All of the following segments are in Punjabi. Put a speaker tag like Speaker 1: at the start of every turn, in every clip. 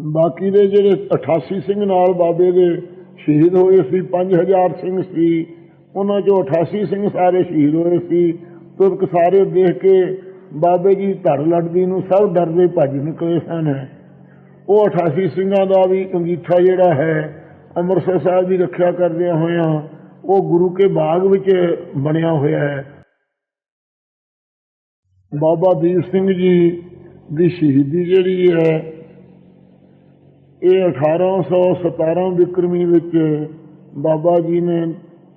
Speaker 1: ਬਾਕੀ ਦੇ ਜਿਹੜੇ 88 ਸਿੰਘ ਨਾਲ ਬਾਬੇ ਦੇ ਸ਼ਹੀਦ ਹੋਏ ਸੀ 5000 ਸਿੰਘ ਸੀ, ਉਹਨਾਂ ਚੋਂ 88 ਸਿੰਘ ਸਾਰੇ ਸ਼ਹੀਦ ਹੋਏ ਸੀ। ਤੁਰਕ ਸਾਰੇ ਦੇਖ ਕੇ ਬਾਬੇ ਜੀ ਧੜ ਲੜਦੀ ਨੂੰ ਸਭ ਡਰਦੇ ਭੱਜ ਨਿਕਲੇ ਸਨ। ਉਹ 88 ਸਿੰਘਾਂ ਦਾ ਵੀ ਅੰਗੀਠਾ ਜਿਹੜਾ ਹੈ, ਅੰਮ੍ਰਿਤਸਰ ਸਾਹਿਬ ਦੀ ਰੱਖਿਆ ਕਰਦਿਆਂ ਹੋਇਆਂ ਉਹ ਗੁਰੂ ਕੇ ਬਾਗ ਵਿੱਚ ਬਣਿਆ ਹੋਇਆ ਹੈ। ਬਾਬਾ ਦੀਪ ਸਿੰਘ ਜੀ ਦੀ ਸ਼ਹੀਦੀ ਜਿਹੜੀ ਹੈ ਇਹ 1817 ਵਿਕਰਮੀ ਵਿੱਚ ਬਾਬਾ ਜੀ ਨੇ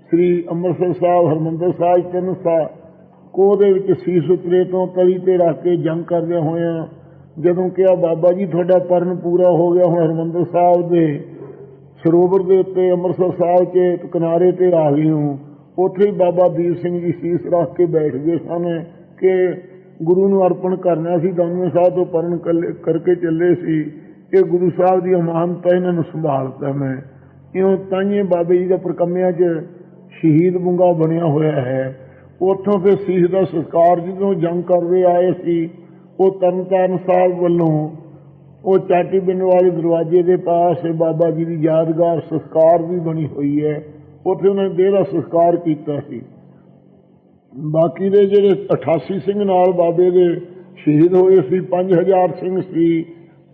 Speaker 1: ਸ੍ਰੀ ਅੰਮ੍ਰਿਤਸਰ ਸਾਹਿਬ ਹਰਮੰਦਰ ਸਾਹਿਬ ਤਿੰਨ ਸਾ ਕੋਹ ਦੇ ਵਿੱਚ ਸੀਸ ਉਤਰੇ ਤੋਂ ਤਲੀ ਤੇ ਰੱਖ ਕੇ ਜੰਗ ਕਰਦਿਆਂ ਹੋਇਆਂ ਜਦੋਂ ਕਿਹਾ, ਬਾਬਾ ਜੀ, ਤੁਹਾਡਾ ਪਰਨ ਪੂਰਾ ਹੋ ਗਿਆ ਹੁਣ ਹਰਮੰਦਰ ਸਾਹਿਬ ਦੇ ਸਰੋਵਰ ਦੇ ਉੱਤੇ, ਅੰਮ੍ਰਿਤਸਰ ਸਾਹਿਬ 'ਚ ਇੱਕ ਕਿਨਾਰੇ ਤੇ ਆ ਗਏ ਹੋ। ਉੱਥੇ ਹੀ ਬਾਬਾ ਦੀਪ ਸਿੰਘ ਜੀ ਸੀਸ ਰੱਖ ਕੇ ਬੈਠ ਗਏ ਸਨ ਕਿ ਗੁਰੂ ਨੂੰ ਅਰਪਣ ਕਰਨਾ ਸੀ। ਦਾਨਵੇ ਸਾਹਿਬ ਤੋਂ ਪਰਨ ਕੱਲੇ- ਕਰਕੇ ਚੱਲੇ ਸੀ। ਕਿ ਗੁਰੂ ਸਾਹਿਬ ਦੀ ਅਮਾਨਤਾ ਇਹਨਾਂ ਨੂੰ ਸੰਭਾਲਤਾ ਮੈਂ। ਇਉਂ ਤਾਂਹੀਏ ਬਾਬੇ ਜੀ ਦਾ ਪ੍ਰਕੰਮਿਆਂ 'ਚ ਸ਼ਹੀਦ ਬੁੰਗਾ ਬਣਿਆ ਹੋਇਆ ਹੈ। ਉੱਥੋਂ ਫਿਰ ਸੀਸ ਦਾ ਸੰਸਕਾਰ ਜਦੋਂ ਜੰਗ ਕਰਦੇ ਆਏ ਸੀ, ਉਹ ਤਰਨਤਾਰਨ ਸਾਹਿਬ ਵੱਲੋਂ ਉਹ ਚਾਟੀ ਬਿੰਦ ਵਾਲੇ ਦਰਵਾਜ਼ੇ ਦੇ ਪਾਸ ਬਾਬਾ ਜੀ ਦੀ ਯਾਦਗਾਰ ਸੰਸਕਾਰ ਵੀ ਬਣੀ ਹੋਈ ਹੈ। ਉੱਥੇ ਉਹਨਾਂ ਨੇ ਦੇਹ ਦਾ ਸੰਸਕਾਰ ਕੀਤਾ ਸੀ। ਬਾਕੀ ਦੇ ਜਿਹੜੇ 88 ਸਿੰਘ ਨਾਲ ਬਾਬੇ ਦੇ ਸ਼ਹੀਦ ਹੋਏ ਸੀ 5000 ਸਿੰਘ ਸੀ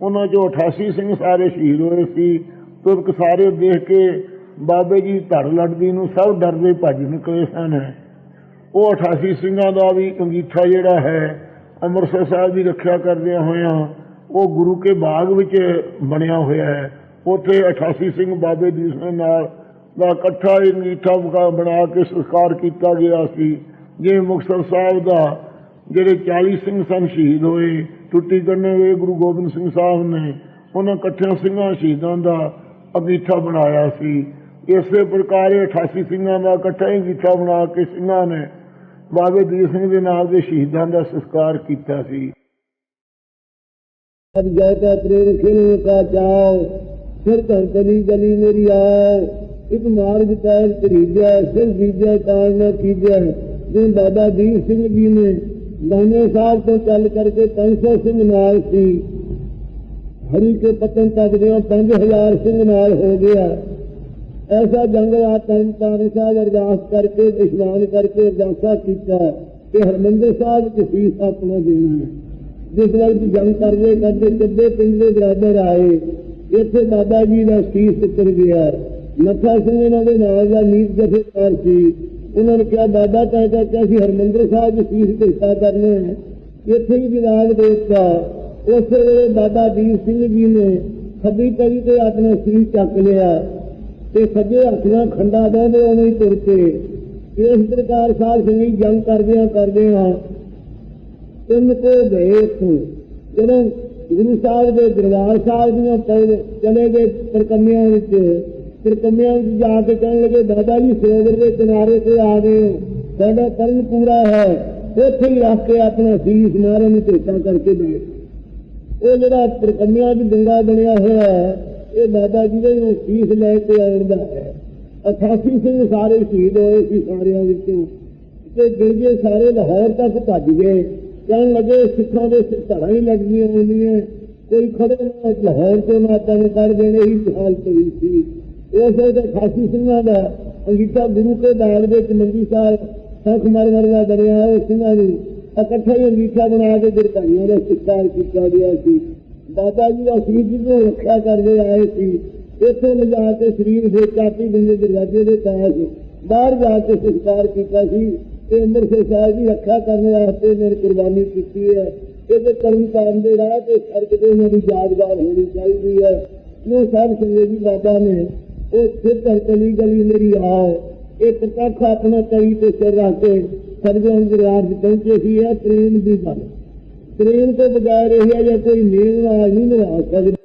Speaker 1: ਉਹਨਾਂ ਚੋਂ 88 ਸਿੰਘ ਸਾਰੇ ਸ਼ਹੀਦ ਹੋਏ ਸੀ। ਤੁਰਕ ਸਾਰੇ ਦੇਖ ਕੇ ਬਾਬੇ ਜੀ ਧੜ ਲੜਦੀ ਨੂੰ ਸਭ ਡਰਦੇ ਭੱਜ ਨਿਕਲੇ ਸਨ। ਉਹ 88 ਸਿੰਘਾਂ ਦਾ ਵੀ ਅੰਗੀਠਾ ਜਿਹੜਾ ਹੈ, ਅੰਮ੍ਰਿਤਸਰ ਸਾਹਿਬ ਦੀ ਰੱਖਿਆ ਕਰਦਿਆਂ ਹੋਇਆਂ ਉਹ ਗੁਰੂ ਕੇ ਬਾਗ ਵਿੱਚ ਬਣਿਆ ਹੋਇਆ ਹੈ। ਉੱਥੇ 88 ਸਿੰਘ ਬਾਬੇ ਦੀ ਨਾਲ ਦਾ ਇਕੱਠਾ ਹੀ ਅੰਗੀਠਾ ਬਣਾ ਕੇ ਸੰਸਕਾਰ ਕੀਤਾ ਗਿਆ ਸੀ। ਜੇ ਮੁਕਤਸਰ ਸਾਹਿਬ ਦਾ ਜਿਹੜੇ 40 ਸਿੰਘ ਸਨ ਸ਼ਹੀਦ ਹੋਏ ਟੁੱਟੀ ਗੰਨੇ ਹੋਏ ਗੁਰੂ ਗੋਬਿੰਦ ਸਿੰਘ ਸਾਹਿਬ ਨੇ, ਉਹਨਾਂ ਇਕੱਠਿਆਂ ਸਿੰਘਾਂ ਸ਼ਹੀਦਾਂ ਦਾ ਅਗੀਠਾ ਬਣਾਇਆ ਸੀ। ਇਸੇ ਪ੍ਰਕਾਰ 88 ਸਿੰਘਾਂ ਦਾ ਇਕੱਠਾ ਹੀ ਅਗੀਠਾ ਬਣਾ ਕੇ ਸਿੰਘਾਂ ਨੇ ਬਾਬੇ ਦੀਪ ਸਿੰਘ ਦੇ ਨਾਮ ਦੇ ਸ਼ਹੀਦਾਂ ਦਾ ਸੰਸਕਾਰ ਕੀਤਾ ਸੀ।
Speaker 2: ਹਰ ਜੈ ਕਾ ਤੇਰੇ ਖਿਲੇ ਕਾ ਚਾਰ ਫਿਰ ਧਰ ਗਲੀ ਗਲੀ ਮੇਰੀ ਆਏ ਇਕ ਮਾਰਗ ਤੈਰ ਤਰੀਜੈ, ਸਿਰ ਬੀਜੈ ਕਾਲ ਨਾ ਕੀਜੈ ਜਿਨ ਸਿੰਘ ਜੀ ਨੇ लहने साहब तो चल करके पंसर सिंह नाल सी। हरी के पतन तक जो पाँच हज़ार सिंह नाल हो गया। ऐसा जंग साहब अरदास करके इशनान करके अरदासा किया कि हरिमंदर साहब की फ़ीस अपना देना है। जिस वक्त जंग करते करते किब्बे पिंडे बराबर आए इतने बाबा जी का शीस चक्कर गया। नथा सिंह इन्होंने नाल का नीत जथेदार ਜਥੇਦਾਰ ਨੇ ਕਿਹਾ, ਬਾਬਾ ਕਹਿੰਦਾ ਕਿ ਅਸੀਂ ਹਰਮੰਦਰ ਸਾਹਿਬ ਦੀ ਸੀਸ ਭੇਟਾ ਕਰਨਾ ਹੈ ਇੱਥੇ ਹੀ ਜਵਾਬ ਦੇ ਦਿੱਤਾ। ਉਸ ਵੇਲੇ ਬਾਬਾ ਦੀਪ ਸਿੰਘ ਜੀ ਨੇ ਖੱਬੀ ਤਲੀ ਤੇ ਆਪਣਾ ਸੀਸ ਚੱਕ ਲਿਆ ਤੇ ਸੱਜੇ ਹੱਥ ਨਾਲ ਖੰਡਾ ਦੇ ਉਵੇਂ ਤੁਰ ਕੇ ਇਸ ਪ੍ਰਕਾਰ ਸਾਧ ਸੰਗੀ ਜੰਗ ਕਰਦਿਆਂ ਕਰਦਿਆਂ ਤਿੰਨ ਕੋ ਗਏ ਇੱਥੋਂ। ਜਦੋਂ ਗੁਰੂ ਸਾਹਿਬ ਦੇ ਦਰਬਾਰ ਸਾਹਿਬ ਦੀਆਂ ਚਲੇ ਗਏ ਪ੍ਰਕੰਮਿਆਂ ਵਿੱਚ ਪ੍ਰਕੰਮਿਆਂ ਵਿੱਚ ਜਾ ਕੇ ਕਹਿਣ ਲੱਗੇ, ਦਾਦਾ ਜੀ ਸਰੋਵਰ ਦੇ ਕਿਨਾਰੇ ਤੇ ਆ ਗਏ ਸਾਡਾ ਕਰਨ ਪੂਰਾ ਹੈ। ਉੱਥੇ ਹੀ ਰੱਖ ਕੇ ਆਪਣਾ ਸੀਸ ਨਾਰੇ ਨੂੰ ਧੇਤਾ ਕਰਕੇ ਦੇ ਉਹ ਜਿਹੜਾ ਪ੍ਰਕੰਮਿਆਂ ਦੀ ਡੰਗਾ ਬਣਿਆ ਹੋਇਆ ਹੈ, ਇਹ ਦਾਦਾ ਜੀ ਦੇ ਨੂੰ ਸੀਸ ਲੈ ਕੇ ਆਉਂਦਾ ਹੈ। 88 ਸਿੰਘ ਸਾਰੇ ਸ਼ਹੀਦ ਹੋਏ ਸੀ ਸਾਰਿਆਂ ਵਿੱਚੋਂ। ਤੇ ਗਿਰਗੇ ਸਾਰੇ ਲਾਹੌਰ ਤੱਕ ਭੱਜ ਗਏ। ਕਹਿਣ ਲੱਗੇ, ਸਿੱਖਾਂ ਦੇ ਧੜਾਂ ਹੀ ਲੱਗਦੀਆਂ ਹੁੰਦੀਆਂ ਕੋਈ ਖੜੇ ਨਾ ਲਾਹੌਰ ਤੋਂ ਨਾ ਤਨ ਕੱਢ ਦੇਣੇ ਹੀ ਹਾਲਤ ਹੋਈ ਸੀ। ਇਸੇ ਤੇ ਖਾਸੀ ਸਿੰਘਾਂ ਦਾ ਅੰਗੀਠਾ ਗੁਰੂ ਕੇ ਬਾਗ ਵਿੱਚ ਮੰਗੀ ਸਾਹਿਬ ਸਖ ਮਰਮਰ ਦਾ ਬਣਿਆ ਉਹ ਸਿੰਘਾਂ ਨੂੰ ਇਕੱਠਾ ਹੀ ਅੰਗੀਠਾ ਬਣਾ ਕੇ ਦਿਰਕਾਈਆਂ ਦਾ ਸਤਿਕਾਰ ਕੀਤਾ ਗਿਆ ਸੀ। ਬਾਬਾ ਜੀ ਦਾ ਸਰੀਰ ਜਿਹਨੂੰ ਰੱਖਿਆ ਕਰਦੇ ਆਏ ਸੀ। ਇੱਥੇ ਲਿਜਾ ਕੇ ਸਰੀਰ ਦੇ ਚਾਟੀ ਬਿੰਦੇ ਦਰਵਾਜ਼ੇ ਦੇ ਪਾਸ ਬਾਹਰ ਜਾ ਕੇ ਸਤਿਕਾਰ ਕੀਤਾ ਸੀ। ਤੇ ਅੰਮ੍ਰਿਤਸਰ ਸਾਹਿਬ ਦੀ ਰੱਖਿਆ ਕਰਨ ਵਾਸਤੇ ਮੇਰੇ ਕੁਰਬਾਨੀ ਕੀਤੀ ਹੈ। ਇਹਦੇ ਕਰਮ ਕਾਰਨ ਦੇ ਰਾਹ ਤੇ ਸੜਕ ਤੇ ਉਹਨਾਂ ਯਾਦਗਾਰ ਹੋਣੀ ਚਾਹੀਦੀ ਹੈ। ਇਹ ਸਭ ਸੰਗਤ ਜੀ ਬਾਬਾ ਨੇ ਉਹ ਸਿਰ ਕਰ ਚਲੀ ਗਲੀ ਮੇਰੀ ਆਏ ਇਹ ਪ੍ਰਤੱਖ ਆਪਣਾ ਕਈ ਤੇ ਸਿਰ ਰੱਖ ਕੇ ਸਰਗੋਂ ਦਰਿਆਰ ਵਿੱਚ ਪਹੁੰਚੇ ਸੀ, ਇਹ ਪ੍ਰੇਮ ਦੀ ਗੱਲ। ਪ੍ਰੇਮ ਤੋਂ ਬਗੈਰ ਇਹ ਹੈ ਜਾਂ ਕੋਈ ਨੇਮ ਨਾਲ ਨਹੀਂ ਨਿਭਾ ਸਕਦਾ।